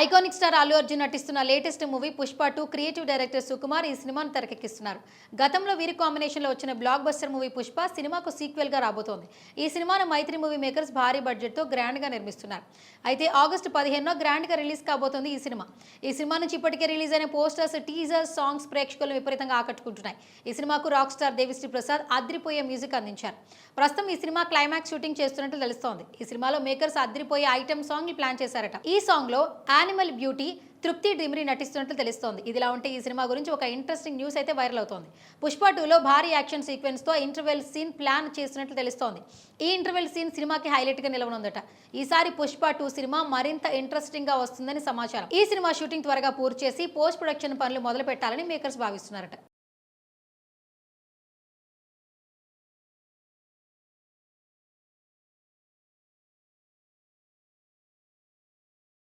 Iconic star Allu Arjun నటిస్తున్న latest movie Pushpa two creative director Sukumar ఈ సినిమాను తెరకెక్కిస్తున్నారు. గతంలో వీరి కాంబినేషన్లో వచ్చిన బ్లాక్ బస్టర్ మూవీ పుష్ప సినిమాకు సీక్వెల్గా రాబోతోంది. ఈ సినిమాను మైత్రి మూవీ మేకర్స్ భారీ బడ్జెట్తో గ్రాండ్గా నిర్మిస్తున్నారు. అయితే ఆగస్టు పదిహేనున గ్రాండ్గా రిలీజ్ కాబోతోంది ఈ సినిమా. ఈ సినిమా నుంచి ఇప్పటికే రిలీజ్ అయిన పోస్టర్స్ టీజర్స్ సాంగ్స్ ప్రేక్షకులను విపరీతంగా ఆకట్టుకుంటున్నాయి. ఈ సినిమాకు రాక్ స్టార్ దేవిశ్రీ ప్రసాద్ అద్రిపోయే మ్యూజిక్ అందించారు. ప్రస్తుతం ఈ సినిమా క్లైమాక్స్ షూటింగ్ చేస్తున్నట్లు తెలుస్తోంది. ఈ సినిమాలో మేకర్స్ అద్రిపోయే ఐటమ్ సాంగ్ ప్లాన్ చేశారట. ఈ సాంగ్లో యాన్ యానిమల్ బ్యూటీ తృప్తి డిమ్రి నటిస్తున్నట్లు తెలుస్తోంది. ఇదిలా ఉంటే ఈ సినిమా గురించి ఒక ఇంట్రెస్టింగ్ న్యూస్ అయితే వైరల్ అవుతోంది. పుష్ప టూలో భారీ యాక్షన్ సీక్వెన్స్తో ఇంటర్వెల్ సీన్ ప్లాన్ చేస్తున్నట్లు తెలుస్తోంది. ఈ ఇంటర్వెల్ సీన్ సినిమాకి హైలైట్గా నిలవనుందట. ఈసారి పుష్ప టూ సినిమా మరింత ఇంట్రెస్టింగ్గా వస్తుందని సమాచారం. ఈ సినిమా షూటింగ్ త్వరగా పూర్తి చేసి పోస్ట్ ప్రొడక్షన్ పనులు మొదలు పెట్టాలని మేకర్స్ భావిస్తున్నారట.